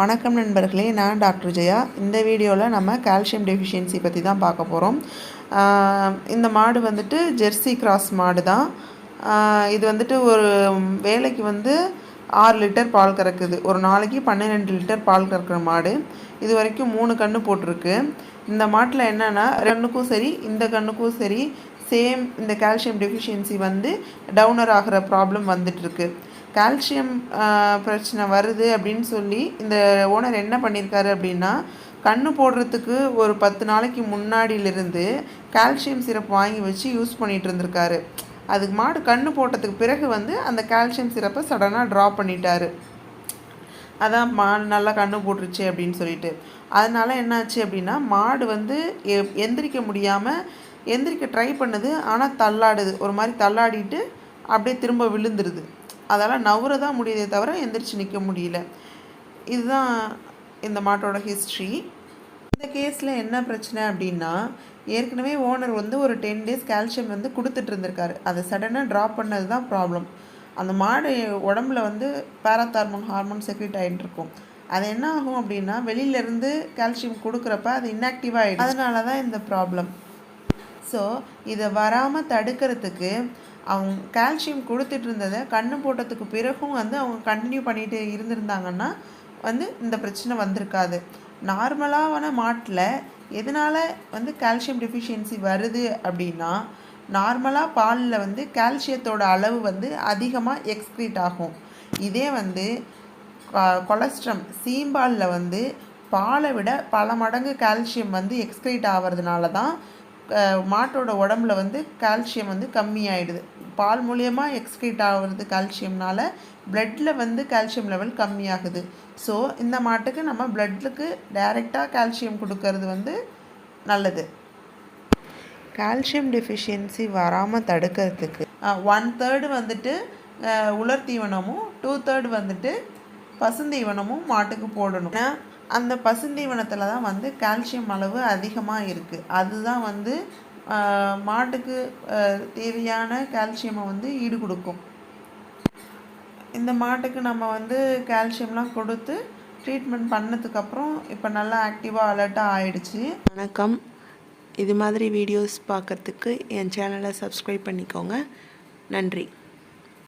வணக்கம் நண்பர்களே நான் டாக்டர் ஜெயா. இந்த வீடியோவில் நம்ம கால்சியம் டெஃபிஷியன்சி பற்றி தான் பார்க்க போகிறோம் இந்த மாடு வந்துட்டு ஜெர்சி கிராஸ் மாடு தான். இது வந்துட்டு ஒரு வேலைக்கு வந்து ஆறு லிட்டர் பால் கறக்குது. ஒரு நாளைக்கு பன்னிரெண்டு லிட்டர் பால் கறக்கிற மாடு. இது வரைக்கும் மூணு கன்று போட்டிருக்கு. இந்த மாட்டில் என்னென்னா கண்ணுக்கும் சரி இந்த கண்ணுக்கும் சரி சேம் இந்த கால்சியம் டெஃபிஷியன்சி வந்து டவுனர் ஆகிற ப்ராப்ளம் வந்துட்டுருக்கு கால்சியம் பிரச்சனை வருது அப்படின்னு சொல்லி இந்த ஓனர் என்ன பண்ணியிருக்காரு அப்படின்னா கண்ணு போடுறதுக்கு ஒரு பத்து நாளைக்கு முன்னாடியிலிருந்து கால்சியம் சிரப் வாங்கி வச்சு யூஸ் பண்ணிகிட்டு இருந்திருக்காரு. அதுக்கு மாடு கண்ணு போட்டதுக்கு பிறகு வந்து அந்த கால்சியம் சிரப்பை சடனாக ட்ரா பண்ணிட்டாரு. அதான் மாடு நல்லா கண்ணு போட்டுருச்சு அப்படின்னு சொல்லிட்டு. அதனால் என்னாச்சு அப்படின்னா மாடு வந்து எ- எந்திரிக்க முடியாமல் எந்திரிக்க ட்ரை பண்ணுது ஆனால் தள்ளாடுது. ஒரு மாதிரி தள்ளாடிட்டு அப்படியே திரும்ப விழுந்துருது. அதால் நவுற தான் முடியுதே தவிர எந்திரிச்சு நிற்க முடியல. இதுதான் இந்த மாட்டோட ஹிஸ்ட்ரி இந்த கேஸில் என்ன பிரச்சனை அப்படின்னா ஏற்கனவே ஓனர் வந்து ஒரு டென் டேஸ் கால்சியம் வந்து கொடுத்துட்டு இருந்திருக்காரு. அதை சடனாக ட்ராப் பண்ணது தான் ப்ராப்ளம் அந்த மாடு உடம்புல வந்து பேராத்தார்மோன் ஹார்மோன் செக்ரேட் ஆகிட்டு இருக்கும். அது என்ன ஆகும் அப்படின்னா வெளியிலேருந்து கால்சியம் கொடுக்குறப்ப அது இன்ஆக்டிவ் ஆகிடும் அதனால தான் இந்த ப்ராப்ளம் ஸோ இதை வராமல் தடுக்கிறதுக்கு அவங்க கால்சியம் கொடுத்துட்டு இருந்ததை கண்ணு போட்டதுக்கு பிறகும் வந்து அவங்க கண்டினியூ பண்ணிட்டு இருந்திருந்தாங்கன்னா வந்து இந்த பிரச்சனை வந்திருக்காது. நார்மலான மாட்டில் எதனால் வந்து கால்சியம் டெஃபிஷியன்சி வருது அப்படின்னா நார்மலாக பாலில் வந்து கால்சியத்தோட அளவு வந்து அதிகமாக எக்ஸ்க்ரீட் ஆகும். இதே வந்து கொலஸ்ட்ரம் சீம்பாலில் வந்து பாலை விட பல மடங்கு கால்சியம் வந்து எக்ஸ்க்ரீட் ஆகிறதுனால தான் மாட்டோட உடம்புல வந்து கால்சியம் வந்து கம்மியாயிடுது. பால் மூலியமாக எக்ஸ்க்ரீட் ஆகிறது கால்சியம்னால பிளட்டில் வந்து கால்சியம் லெவல் கம்மியாகுது. ஸோ இந்த மாட்டுக்கு நம்ம பிளட்டுக்கு டைரெக்டாக கால்சியம் கொடுக்கறது வந்து நல்லது. கால்சியம் டெஃபிஷியன்சி வராமல் தடுக்கிறதுக்கு ஒன் தேர்டு வந்துட்டு உலர் தீவனமும் டூ தேர்டு வந்துட்டு பசுந்தீவனமும் மாட்டுக்கு போடணும். ஏன்னா அந்த பசுந்தீவனத்தில் தான் வந்து கால்சியம் அளவு அதிகமாக இருக்குது அதுதான் வந்து மாட்டுக்கு தேவையான கால்சியமை வந்து ஈடு கொடுக்கும். இந்த மாட்டுக்கு நம்ம வந்து கால்சியம்லாம் கொடுத்து ட்ரீட்மெண்ட் பண்ணதுக்கப்புறம் இப்போ நல்லா ஆக்டிவாக அலர்ட்டாக ஆயிடுச்சு. வணக்கம். இது மாதிரி வீடியோஸ் பார்க்கறதுக்கு என் சேனலை சப்ஸ்கிரைப் பண்ணிக்கோங்க. நன்றி.